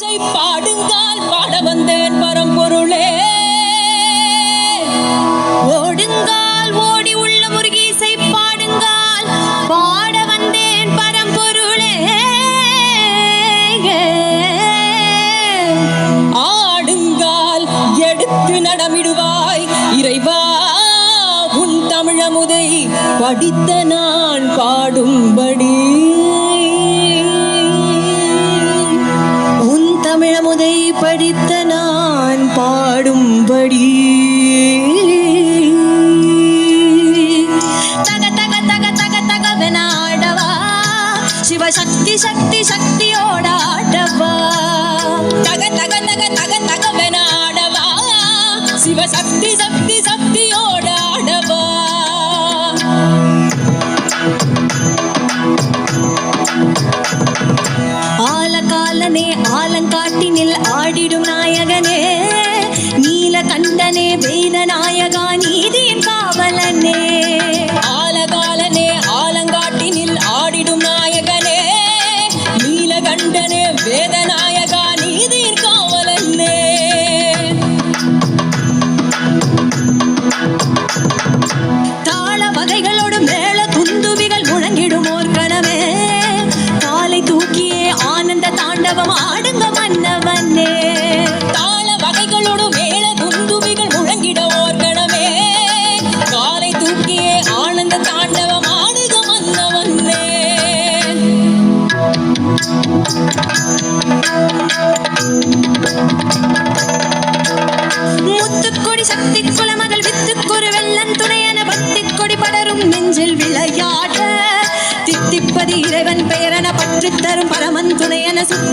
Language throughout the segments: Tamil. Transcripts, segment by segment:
பச்சை பாடுங்கால் பாட வந்தேன் பரம்பொருளே. ஓடுங்கால் ஓடி உள்ள முருகீசை பாடுங்கால் பாட வந்தேன் பரம்பொருளே. ஆடுங்கால் எடுத்து நடமிடுவாய் இறைவா உன் தமிழமுதை படித்த நான். சக்தி Tienes un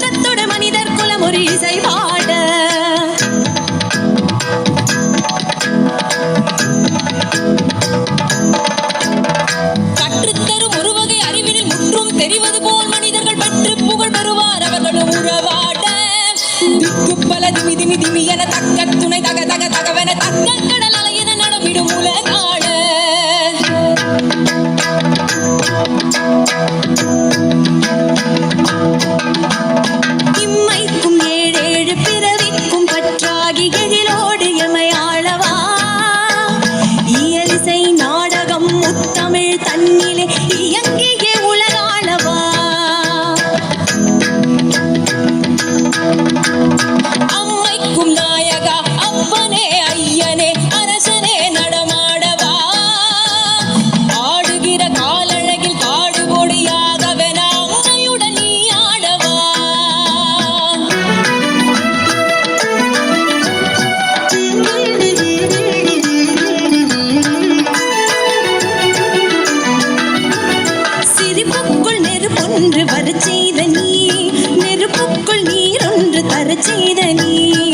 记得你。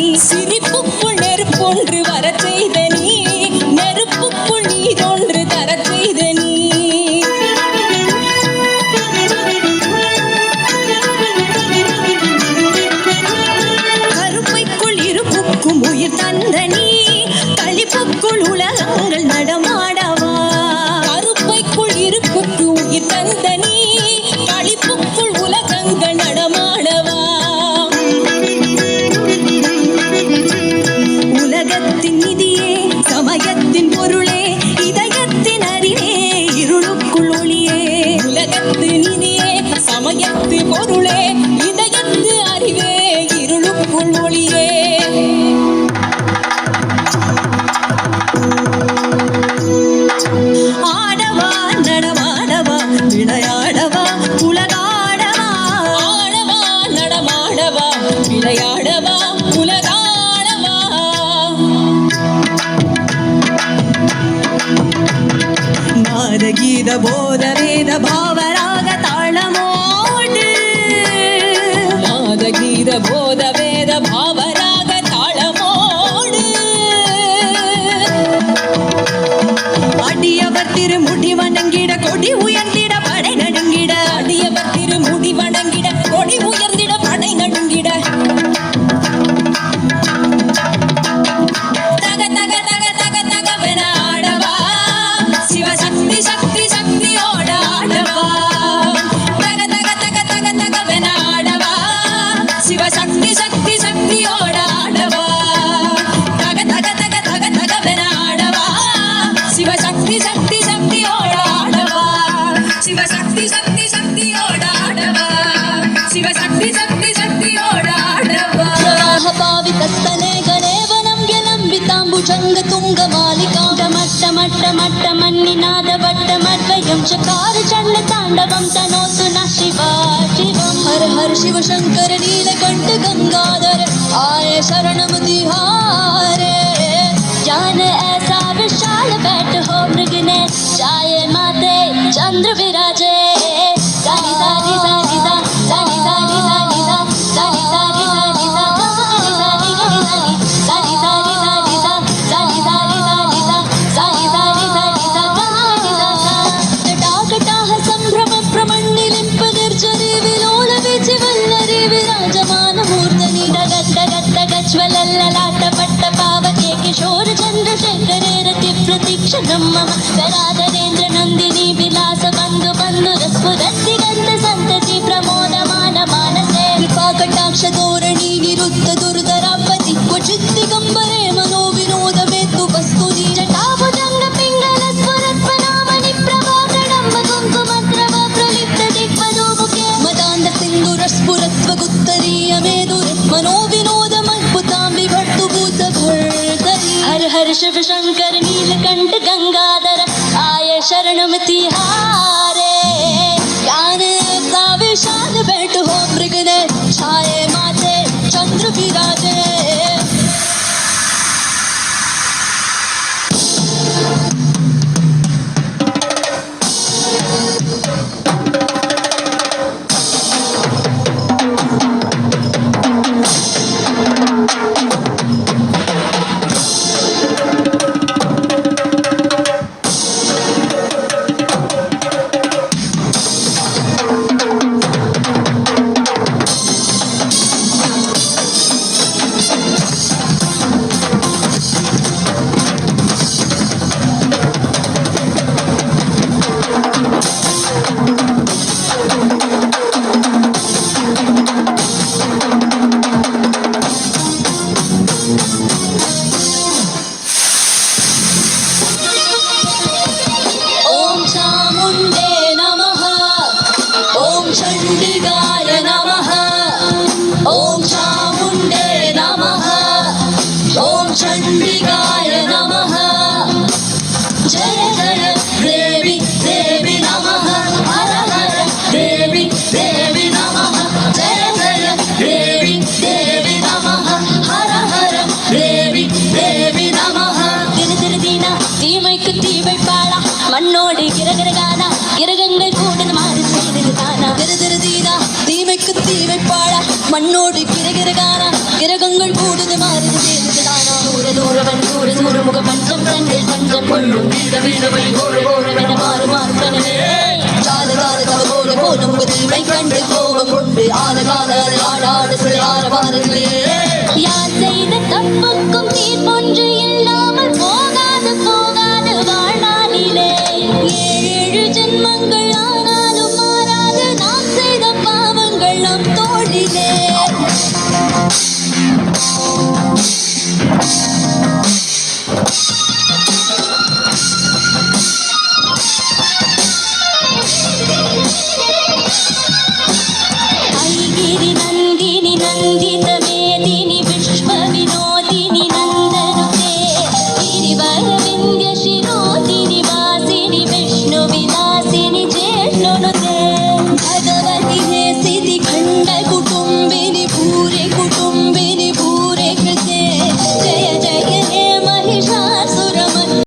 நாத கீத போத வேத பாவராக தாளமோடு. நாத கீத போத வேத பாவராக தாளமோடு. அடியவர் திருமுடி வணங்கிட கொடி உயர்ந்திட నినాద భట్టమద్వయం చకార చండ తాండవం తనోతు న శివ శివం హర హర శివ శంకర నీలకంఠ గంగాధర ఆయ శరణముదిహా കേശവ ശങ്കർ നീലകണ്ഠ ഗംഗാധര ആയ ശരണം തിഹാ கிரகங்கள் கூடுது மாறுது சேர்ந்துதானா தூர தூரவன் தூர தூரமுக பஞ்சம் தன்னில் பஞ்சம் கொள்ளும் வீட வீடவை கோர கோரவென மாறு யார் செய்த தப்புக்கும் தீர்ப்பொன்று